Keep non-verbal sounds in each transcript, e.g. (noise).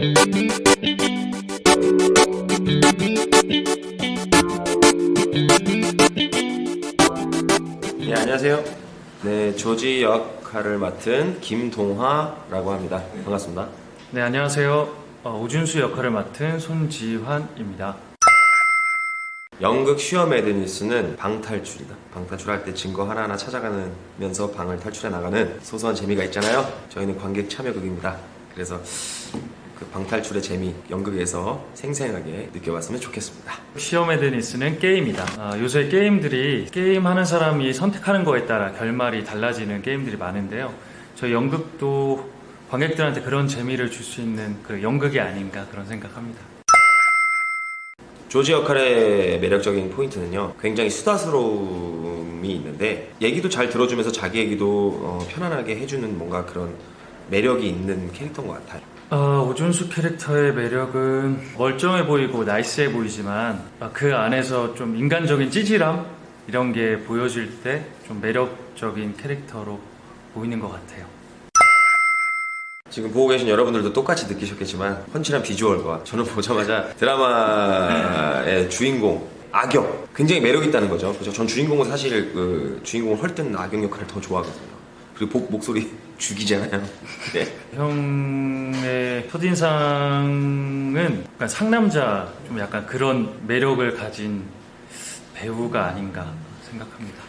네, 안녕하세요. 네, 조지 역할을 맡은 김동화라고 합니다. 반갑습니다. 네, 안녕하세요. 어, 오준수 역할을 맡은 손지환입니다. 연극 슈어 매드니스는 방탈출이다. 방탈출할 때 증거 하나하나 찾아가면서 방을 탈출해 나가는 소소한 재미가 있잖아요. 저희는 관객 참여극입니다. 그래서 그 방탈출의 재미 연극에서 생생하게 느껴봤으면 좋겠습니다. 시어메드니스는 게임이다. 아, 요새 게임들이 게임하는 사람이 선택하는 거에 따라 결말이 달라지는 게임들이 많은데요. 저희 연극도 관객들한테 그런 재미를 줄 수 있는 그 연극이 아닌가 그런 생각합니다. 조지 역할의 매력적인 포인트는요, 굉장히 수다스러움이 있는데, 얘기도 잘 들어주면서 자기 얘기도 어, 편안하게 해주는 뭔가 그런 매력이 있는 캐릭터인 것 같아요. 아, 오준수 캐릭터의 매력은 멀쩡해 보이고 나이스해 보이지만 아, 그 안에서 좀 인간적인 찌질함 이런 게 보여질 때 좀 매력적인 캐릭터로 보이는 것 같아요. 지금 보고 계신 여러분들도 똑같이 느끼셨겠지만, 펀치한 비주얼과 저는 보자마자 드라마의 주인공, 악역, 굉장히 매력 있다는 거죠. 그죠? 전 주인공은 사실 그 주인공을 헐뜯는 악역 역할을 더 좋아하거든요. 그리고 복, 목소리 (laughs) 죽이잖아요. 네. 형의 첫인상은 약간 상남자 좀 약간 그런 매력을 가진 배우가 아닌가 생각합니다.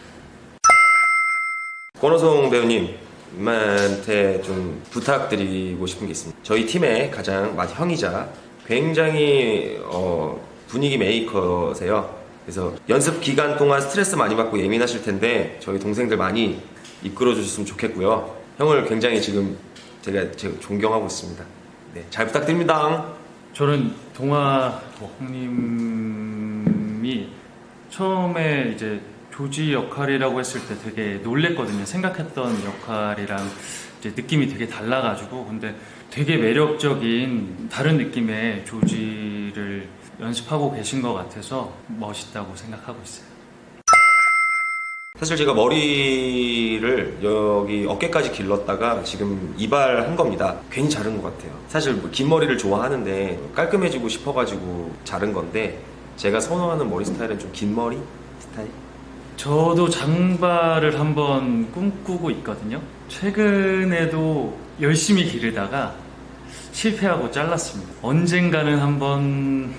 권호성 배우님한테 좀 부탁드리고 싶은 게 있습니다. 저희 팀의 가장 맏 형이자 굉장히 어, 분위기 메이커세요. 그래서 연습 기간 동안 스트레스 많이 받고 예민하실 텐데 저희 동생들 많이 이끌어 주셨으면 좋겠고요. 형을 굉장히 지금 제가, 제가 존경하고 있습니다. 네, 잘 부탁드립니다. 저는 동아 형님이 처음에 이제 조지 역할이라고 했을 때 되게 놀랬거든요. 생각했던 역할이랑 이제 느낌이 되게 달라가지고 근데 되게 매력적인 다른 느낌의 조지를 연습하고 계신 것 같아서 멋있다고 생각하고 있어요. 사실 제가 머리를 여기 어깨까지 길렀다가 지금 이발한 겁니다. 괜히 자른 것 같아요. 사실 뭐긴 머리를 좋아하는데 깔끔해지고 싶어가지고 자른 건데 제가 선호하는 머리 스타일은 좀 긴 머리 스타일. 저도 장발을 한번 꿈꾸고 있거든요. 최근에도 열심히 기르다가 실패하고 잘랐습니다. 언젠가는 한번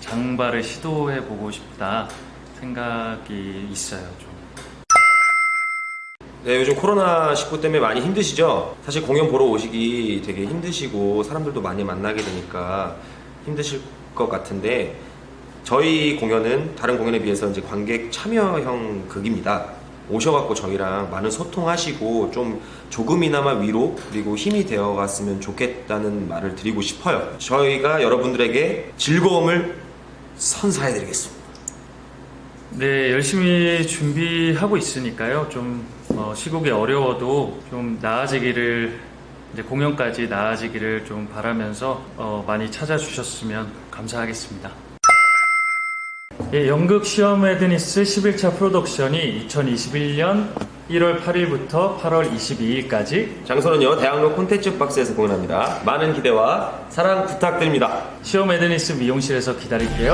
장발을 시도해 보고 싶다 생각이 있어요. 좀. 네, 요즘 코로나19 때문에 많이 힘드시죠? 사실 공연 보러 오시기 되게 힘드시고 사람들도 많이 만나게 되니까 힘드실 것 같은데 저희 공연은 다른 공연에 비해서 이제 관객 참여형 극입니다. 오셔갖고 저희랑 많은 소통하시고 좀 조금이나마 위로 그리고 힘이 되어 갔으면 좋겠다는 말을 드리고 싶어요. 저희가 여러분들에게 즐거움을 선사해드리겠습니다. 네, 열심히 준비하고 있으니까요. 좀 어, 시국이 어려워도 좀 나아지기를 이제 공연까지 나아지기를 좀 바라면서 어, 많이 찾아주셨으면 감사하겠습니다. 예, 연극 시험 헤드니스 11차 프로덕션이 2021년 1월 8일부터 8월 22일까지 장소는요 대학로 콘텐츠 박스에서 공연합니다. 많은 기대와 사랑 부탁드립니다. 시험 헤드니스 미용실에서 기다릴게요.